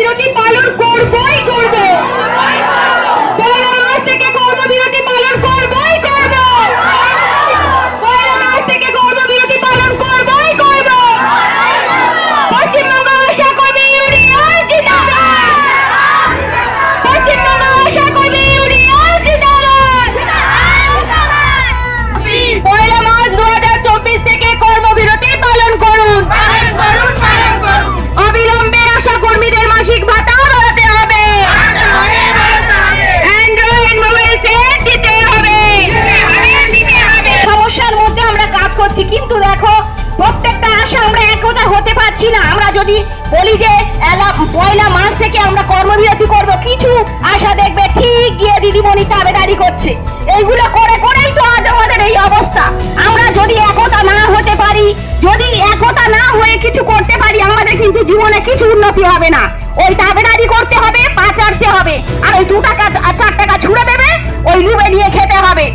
কর্মবিরতি পালন করবই পারছি না, আমরা যদি বলি যে পয়লা মাস থেকে আমরা কর্মবিরতি করব, কিছু আশা দেখবে, ঠিক গিয়ে দিদিমণি তাবেদারি করছে। এইগুলো করে করেই তো আজ আমাদের এই অবস্থা। আমরা যদি একতা না হতে পারি, যদি একতা না হয়ে কিছু করতে পারি, আমাদের কিন্তু জীবনে কিছু উন্নতি হবে না। ওই তাবেদারি করতে হবে পা চাটতে হবে, আর ওই দু টাকা, চার টাকা ছুড়ে দেবে, ওই লুবে নিয়ে খেতে হবে।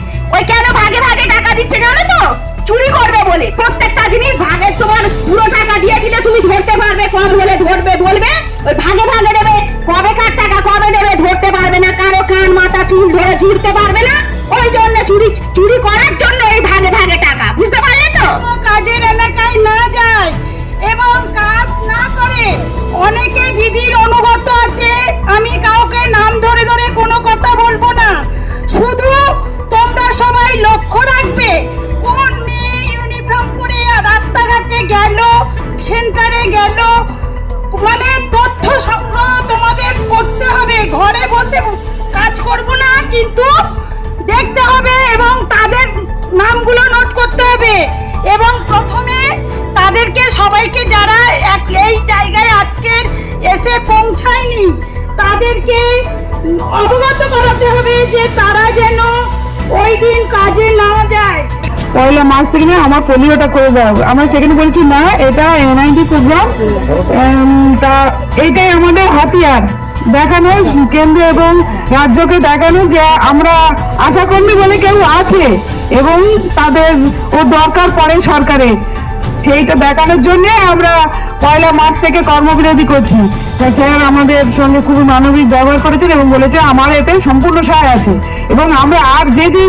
চুল পারবে না? ওই জন্য চুরি চুরি করার জন্য এই ভাগে ভাগে টাকা, বুঝতে পারলে তো? কাজের এলাকায় না যায়, এবং কাজ না করে অনেকে দিদির অনুগত আছে। আমি কাউকে নাম ধরে ধরে কোনো কথা বলব না। শুধু তোমরা সবাই লক্ষ্য রাখবে, কোন মেয়ে ইউনিফর্ম পরে রাস্তাঘাটে গেল, সেন্টারে গেল মানে তথ্য সংগ্রহ তোমাদের করতে হবে। ঘরে বসে কাজ করব না, কিন্তু দেখতে হবে এবং তাদের নামগুলো নোট করতে হবে। এবং প্রথমে তাদেরকে সবাইকে যারা এক- এই জায়গায় আজকের এসে পৌঁছায়নি, তাদেরকে অবগত করাতে হবে যে তারা যেন ওই দিন কাজে না যায়। পয়লা মাস থেকে আমার পোলিওটা করে দাও আমরা সেখানে বলছি না এটা এনআইডি প্রোগ্রাম তা এইটাই আমাদের হাতিয়ার। দেখানো কেন্দ্র এবং রাজ্যকে দেখানো যে আমরা আশাকর্মী বলে কেউ আছে এবং তাদের ও দরকার পড়ে সরকারের সেইটা দেখানোর জন্য আমরা পয়লা মার্চ থেকে কর্মবিরতি করছি। স্যার আমাদের সঙ্গে খুবই মানবিক ব্যবহার করেছেন এবং বলেছে আমার এতে সম্পূর্ণ সহায় আছে। এবং আমরা আর যে যে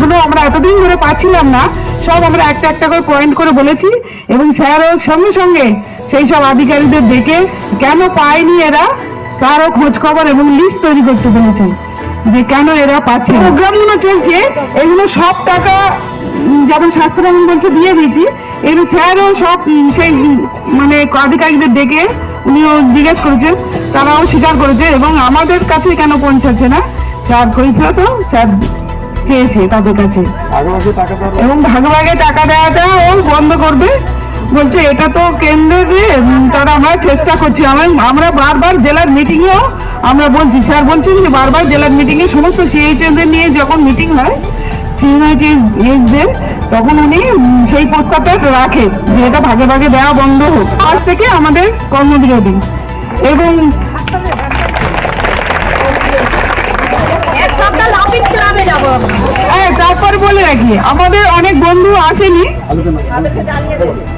গুলো আমরা এতদিন ধরে পাচ্ছিলাম না, সব আমরা একটা একটা করে পয়েন্ট করে বলেছি এবং স্যারও সঙ্গে সঙ্গে সেই সব আধিকারিকদের ডেকে কেন পায়নি এরা স্যারও খোঁজ খবর এবং লিস্ট তৈরি করতে বলেছেন যে কেন এরা পাচ্ছে প্রোগ্রামগুলো চলছে এগুলো সব টাকা যেমন স্বাস্থ্যভবন বলছে দিয়ে দিয়েছি। এর স্যারও সব সেই মানে আধিকারিকদের ডেকে উনিও জিজ্ঞেস করেছেন তারাও স্বীকার করেছে এবং আমাদের কাছে কেন পৌঁছাচ্ছে না? স্যার কৈফিয়ত তো স্যার চেয়েছে তাদের কাছে। এবং ভাগে ভাগে টাকা দেওয়াটা ও বন্ধ করবে। বলছে, এটা তো কেন্দ্রে তারা আমরা চেষ্টা করছি। আমরা বারবার জেলার মিটিংয়েও আমরা বলছি, স্যার বলছেন যে বারবার জেলার মিটিংয়ে সমস্ত সিএইচএমদের নিয়ে যখন মিটিং হয় সিএইচএসদের তখন উনি সেই প্রস্তাবটা রাখে যে এটা ভাগে ভাগে দেওয়া বন্ধ হোক। আজ থেকে আমাদের কর্মবিরতি। এবং হ্যাঁ তারপরে বলে রাখি, আমাদের অনেক বন্ধু আসেনি।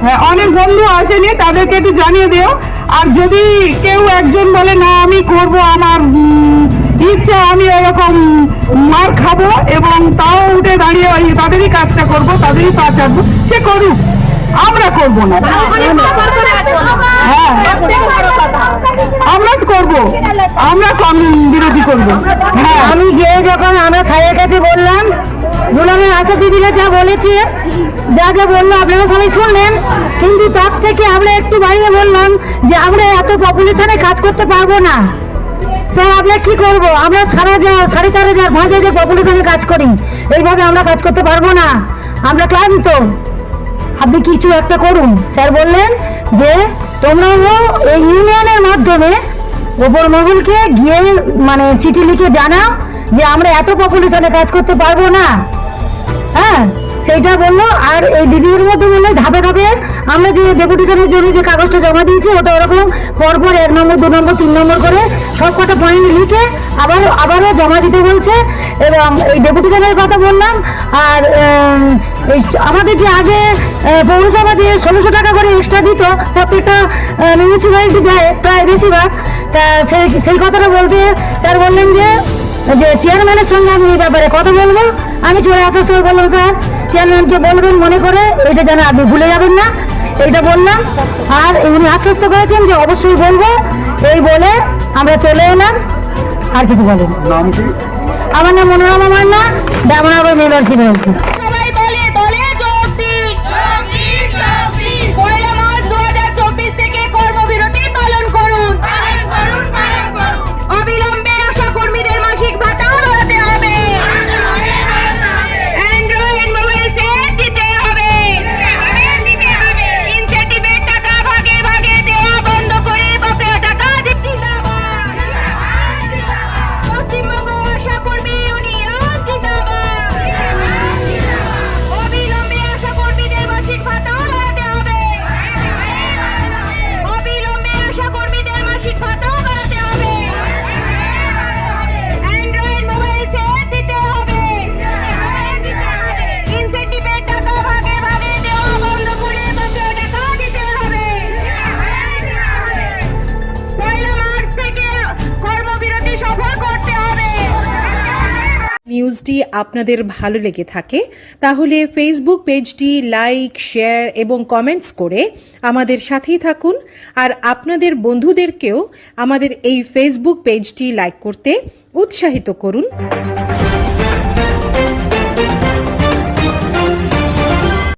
হ্যাঁ অনেক বন্ধু আসেনি, তাদেরকে একটু জানিয়ে দিও। আর যদি কেউ একজন বলে, না, আমি করব, আমার ইচ্ছা, আমি ওরকম মার খাব এবং তাও উঠে দাঁড়িয়ে তাদেরই কাজটা করব, তাদেরই পা চাটবো সে করুক। আমরা করব না। হ্যাঁ। আমরা করব। আমরা কম বিরোধী করব। হ্যাঁ। আমি গিয়ে যখন আমরা স্যারের কাছে বললাম গোলামের আশা দিদিরা যা বলেছে যা যা বলল আপনারা সবাই শুনলেন। কিন্তু তার থেকে আমরা একটু বাইরে বললাম যে আমরা এত পপুলেশনে কাজ করতে পারব না। স্যার আমরা কি করব? আমরা সারা যা সাড়ে চার হাজার পাঁচ হাজার পপুলেশনে কাজ করি। এইভাবে আমরা কাজ করতে পারব না। আমরা ক্লান্ত। আপনি কিছু একটা করুন। স্যার বললেন যে তোমরাও এই ইউনিয়নের মাধ্যমে ওপর মহলকে গিয়ে মানে চিঠি লিখে জানাও যে আমরা এত পপুলেশনে কাজ করতে পারব না। হ্যাঁ সেইটা বলল। আর এই দিদির মধ্যে বলল, ধাপে ধাপে আমরা যে ডেপুটেশনের জন্য যে কাগজটা জমা দিয়েছি, ওটা ওরকম পরপর এক নম্বর, দু নম্বর, তিন নম্বর করে সব কটা পয়েন্ট লিখে আবার, আবারও জমা দিতে বলছে। এবং এই ডেপুটেশনের কথা বললাম। আর এই আমাদের যে আগে পৌরসভা দিয়ে ষোলোশো টাকা করে এক্সট্রা দিত প্রত্যেকটা মিউনিসিপ্যালিটি দেয় প্রায় বেশিরভাগ। তা সেই সেই কথাটা বলতে স্যার বললেন যে যে চেয়ারম্যানের সঙ্গে আমি এই ব্যাপারে কথা বলব। আমি চলে আসার সময় বললাম স্যার চেয়ারম্যানকে বলবেন মনে করে এটা যেন আপনি ভুলে যাবেন না। এইটা বললাম। আর উনি আশ্বস্ত করেছেন যে অবশ্যই বলব। এই বলে আমরা চলে এলাম। আর কিছু বলেন। নাম কি? আমার নাম মনোরমা মান্না ডামনাগর মেম্বারশিপ রয়েছে নিউজটি আপনাদের ভালো লেগে থাকে, তাহলে ফেসবুক পেজটি লাইক শেয়ার এবং কমেন্টস করে আমাদের সাথেই থাকুন। আর আপনাদের বন্ধুদেরকেও আমাদের এই ফেসবুক পেজটি লাইক করতে উৎসাহিত করুন।